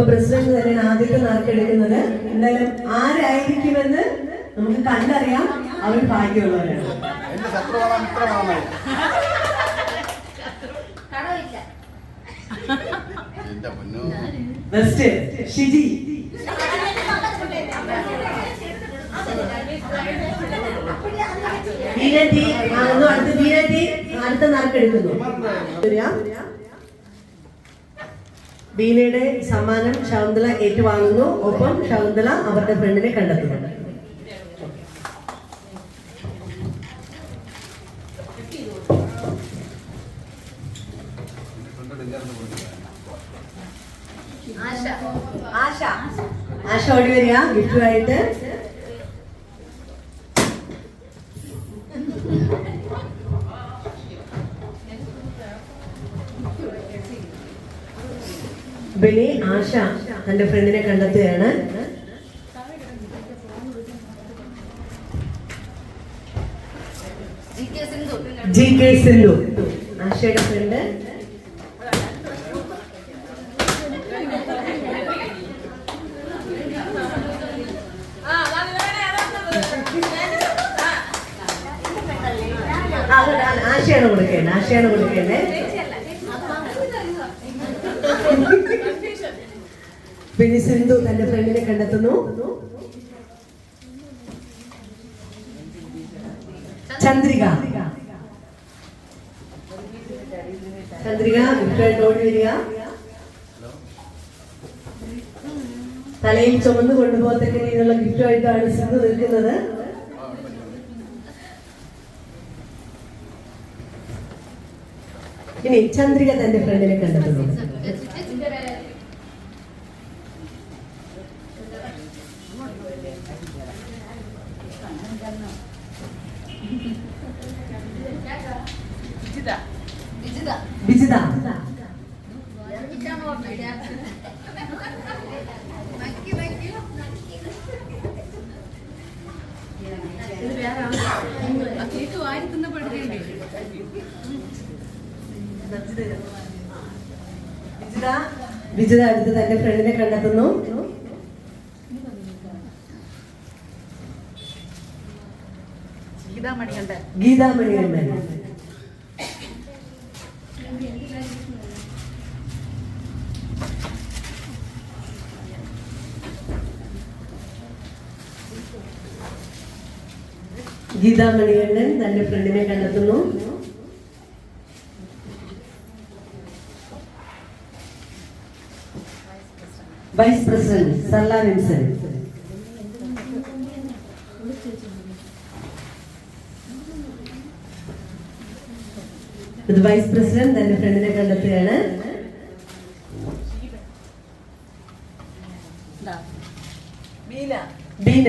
President ആദ്യത്തെ നറുക്കെടുക്കുന്നത് എന്തായാലും ആരായിരിക്കുമെന്ന് നമുക്ക് കണ്ടറിയാം. അവർ ഭാഗ്യമുള്ളവരാണ്. ശത്രുവാണോ മിത്രമാണോ എന്റെ പൊന്നോ. ബെസ്റ്റ് ഷിജി. അടുത്ത് നറുക്കെടുക്കുന്നു. ബീനയുടെ സമ്മാനം ശകുന്തള ഏറ്റുവാങ്ങുന്നു. ഒപ്പം ശകുന്തള അവരുടെ ഫ്രണ്ടിനെ കണ്ടെത്തുന്നു ആശ. ഓടി വരിക ബലി ആശ തന്റെ ഫ്രണ്ടിനെ കണ്ടെത്തുകയാണ്. ജി കെ സിന്ധു ആശയുടെ ഫ്രണ്ട് ആശയാണ് കൊടുക്കേണ്ടത് ആശയാണ് കൊടുക്കേണ്ടത്. പിന്നെ സിന്ധു തന്റെ ഫ്രണ്ടിനെ കണ്ടെത്തുന്നു. ചന്ദ്രിക. ചന്ദ്രിക ഓടി വരിക. തലയിൽ ചുമന്ന് കൊണ്ടുപോകത്തക്ക രീതിയിലുള്ള ഗിഫ്റ്റുമായിട്ടാണ് സിന്ധു നിൽക്കുന്നത്. ഇനി ചന്ദ്രിക തന്റെ ഫ്രണ്ടിനെ കണ്ടെത്തുന്നു വിജിത. വിജിത അടുത്ത് തന്റെ ഫ്രണ്ടിനെ കണ്ടെത്തുന്നു. ഗീതാമണിയുണ്ട്. ഗീതാമണികണ്ഠൻ ഗീതാമണികണ്ഠൻ തന്റെ ഫ്രണ്ടിനെ കണ്ടെത്തുന്നു. വൈസ് പ്രസിഡന്റ് സർല വിൻസൻ ഇത് വൈസ് പ്രസിഡന്റ് തന്റെ ഫ്രണ്ടിനെ കണ്ടെത്തുകയാണ്. ബീന. ബീന.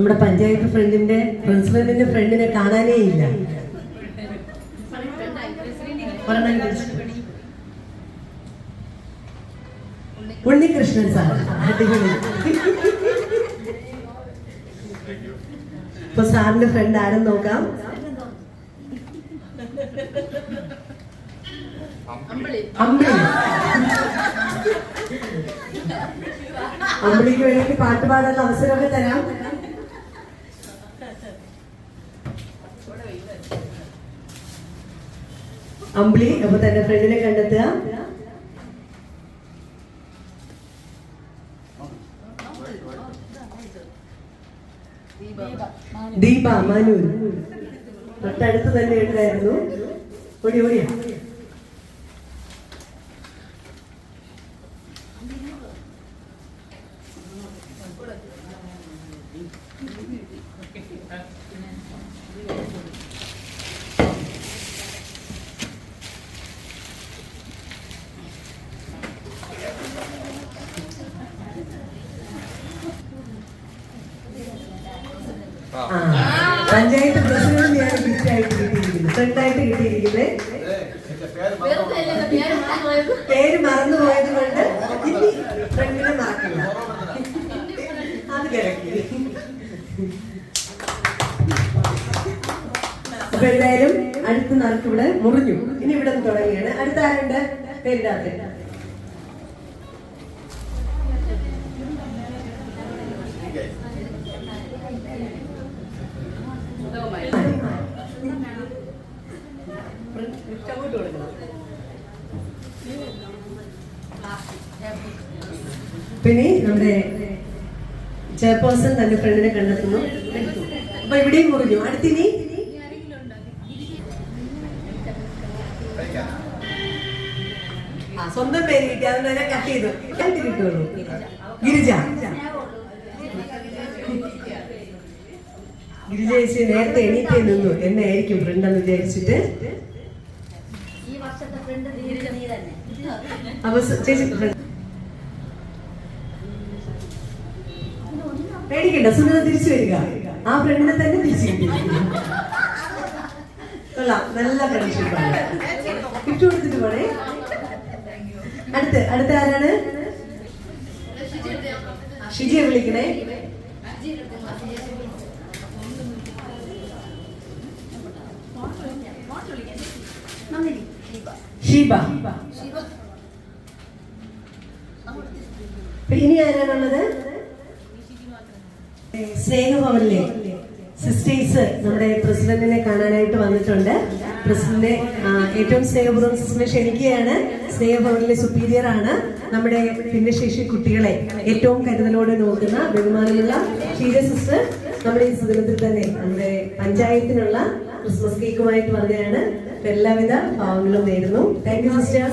നമ്മുടെ പഞ്ചായത്ത് ഫ്രണ്ടിന്റെ പ്രിൻസിപ്പലിന്റെ ഫ്രണ്ടിനെ കാണാനേ ഇല്ല. ഉണ്ണികൃഷ്ണൻ സാർ. ഇപ്പൊ സാറിന്റെ ഫ്രണ്ട് ആരും നോക്കാം? അമ്പിളി. അമ്പിളിക്ക് വേണമെങ്കിൽ പാട്ട് പാടാനുള്ള അവസരമൊക്കെ തരാം. അമ്പിളി അപ്പൊ തന്റെ ഫ്രണ്ടിനെ കണ്ടെത്തുക. ദീപ മനു തൊട്ടടുത്ത് തന്നെ ഉണ്ടായിരുന്നു ഓടി ഓടിയാ. പഞ്ചായത്ത് പ്രസിഡന്റ് ഗിഫ്റ്റ് ആയിട്ട് കിട്ടിയിരിക്കുന്നത്. ഫ്രണ്ടായിട്ട് കിട്ടിയിരിക്കുന്നത്. പേര് മറന്നു പോയത് കൊണ്ട് ഫ്രണ്ടിനെ അത് കിടക്കി അപ്പൊ എന്തായാലും അടുത്ത നാൾക്ക് ഇവിടെ മുറിഞ്ഞു. ഇനി ഇവിടെ നിന്ന് തുടങ്ങിയാണ് അടുത്ത ആരുണ്ട്? പേരിടാത്ത അങ്ങോട്ട് പിന്നെ നമ്മുടെ ചെയർപേഴ്സൺ തന്റെ ഫ്രണ്ടിനെ കണ്ടെത്തുന്നു. അപ്പൊ ഇവിടെയും മുറിഞ്ഞു. അടുത്തിനി സ്വന്തം പേര് കിട്ടി. അതുകൊണ്ട് തന്നെ കട്ട് ചെയ്തു. എന്ത് കിട്ടുള്ളൂ ഗിരിജ. ഗിരിജ ചേച്ചി നേരത്തെ എണീറ്റേ നിന്നു. എന്നെ ആയിരിക്കും ഫ്രണ്ട് എന്ന് വിചാരിച്ചിട്ട്. അപ്പൊ ചേച്ചി പേടിക്കണ്ട സുനിത തിരിച്ചു വരിക. ആ ഫ്രണ്ടിനെ തന്നെ തിരിച്ചു. കൊള്ളാം. നല്ല ഫ്രണ്ട്ഷിപ്പാണ് ഇട്ടു കൊടുത്തിട്ട് പോണേ അടുത്ത് അടുത്ത ആരാണ്? ഷിജിയെ വിളിക്കണേ. ഷീബ. ഇനി ആരാണുള്ളത്? സ്നേഹഭവനിലെ സിസ്റ്റേഴ്സ് നമ്മുടെ പ്രസിഡന്റിനെ കാണാനായിട്ട് വന്നിട്ടുണ്ട്. പ്രസിഡന്റിനെ ഏറ്റവും സ്നേഹപൂർവം സിസ്റ്ററിനെ ക്ഷണിക്കുകയാണ്. സ്നേഹഭവനിലെ സുപ്പീരിയർ ആണ്. നമ്മുടെ ഭിന്നശേഷി കുട്ടികളെ ഏറ്റവും കരുതലോടെ നോക്കുന്ന ബഹുമാനമുള്ള ക്ഷീര സിസ്റ്റർ നമ്മുടെ ഈ സുദിനത്തിൽ തന്നെ നമ്മുടെ പഞ്ചായത്തിനുള്ള ക്രിസ്മസ് കേക്കുമായിട്ട് വന്നതാണ് എല്ലാവിധ ഭാവങ്ങളും നേരുന്നു. Thank you sister